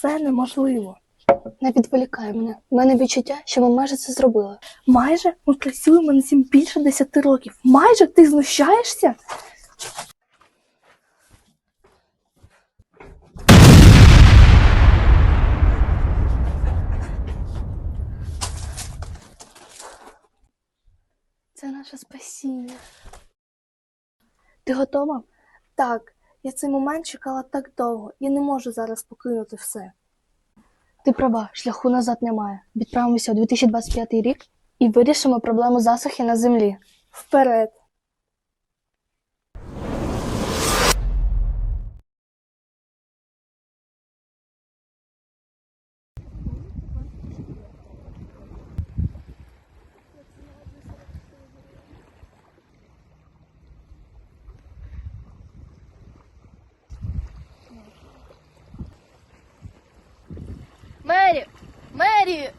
Це неможливо. Не відволікай мене. У мене відчуття, що ми майже це зробили. Майже ми працюємо над цим більше 10 років. Майже ти знущаєшся? Це наше спасіння. Ти готова? Так, я цей момент чекала так довго. Я не можу зараз покинути все. Ти права, шляху назад немає. Відправимося у 2025 рік і вирішимо проблему засухи на землі. Вперед! Мері! Мері!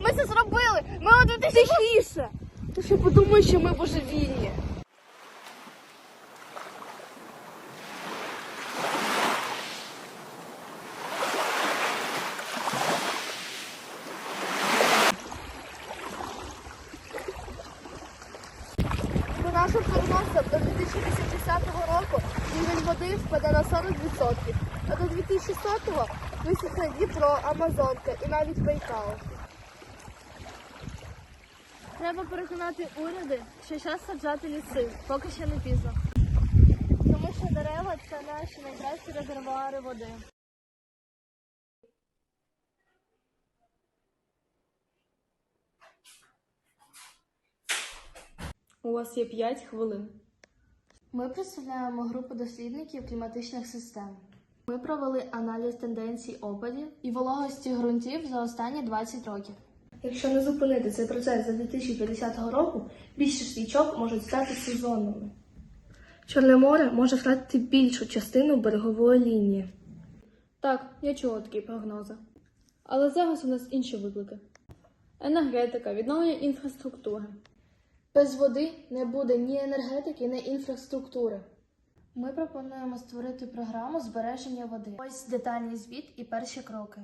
Ми це зробили! Ми у 2000... Тихіше! Ти ще подумай, що ми божевільні. По нашим прогнозам до 2080 року рівень води впаде на 40%, а до 2100-го висохне Дніпро, Амазонка і навіть Байкал. Треба переконати уряди, що час саджати ліси, поки ще не пізно. Тому що дерева це наші найкращі резервуари води. У вас є 5 хвилин. Ми представляємо групу дослідників кліматичних систем. Ми провели аналіз тенденцій опадів і вологості ґрунтів за останні 20 років. Якщо не зупинити цей процес до 2050 року, більшість річок можуть стати сезонними. Чорне море може втратити більшу частину берегової лінії. Так, я чула такі прогнози. Але зараз у нас інші виклики: енергетика, відновлення інфраструктури. Без води не буде ні енергетики, ні інфраструктури. Ми пропонуємо створити програму збереження води. Ось детальний звіт і перші кроки.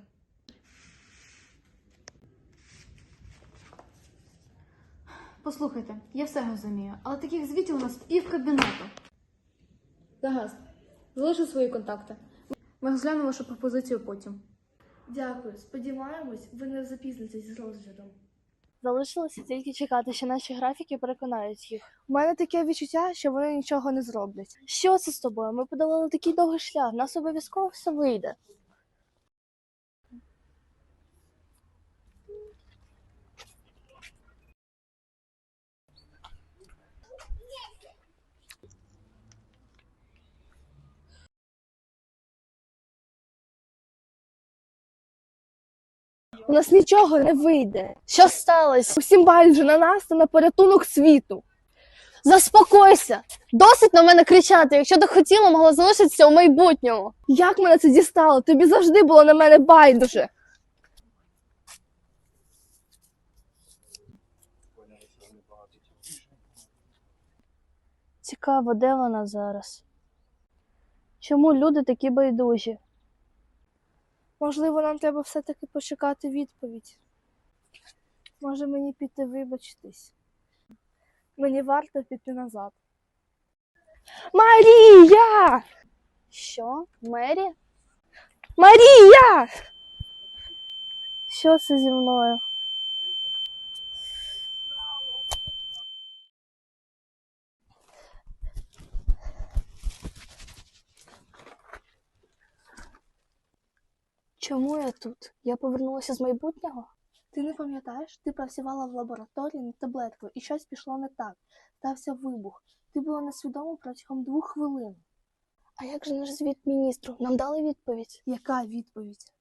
Послухайте, я все розумію, але таких звітів у нас пів кабінету. Гаразд, залишу свої контакти. Ми розглянемо вашу пропозицію потім. Дякую. Сподіваємось, ви не запізнитесь з розглядом. Залишилося тільки чекати, що наші графіки переконають їх. У мене таке відчуття, що вони нічого не зроблять. Що це з тобою? Ми подолали такий довгий шлях, в нас обов'язково все вийде. У нас нічого не вийде. Що сталося? Усім байдуже на нас та на порятунок світу. Заспокойся! Досить на мене кричати. Якщо ти хотіла, могла залишитися у майбутньому. Як мене це дістало? Тобі завжди було на мене байдуже. Цікаво, де вона зараз? Чому люди такі байдужі? Можливо, нам треба все-таки почекати відповідь. Може мені піти вибачитись. Мені варто піти назад. Марія! Що? Мері? Марія! Що це зі мною? Чому я тут? Я повернулася з майбутнього? Ти не пам'ятаєш? Ти працювала в лабораторії над таблеткою, і щось пішло не так. Стався вибух. Ти була несвідома протягом двох хвилин. А як же наш звіт міністру? Нам дали відповідь. Яка відповідь?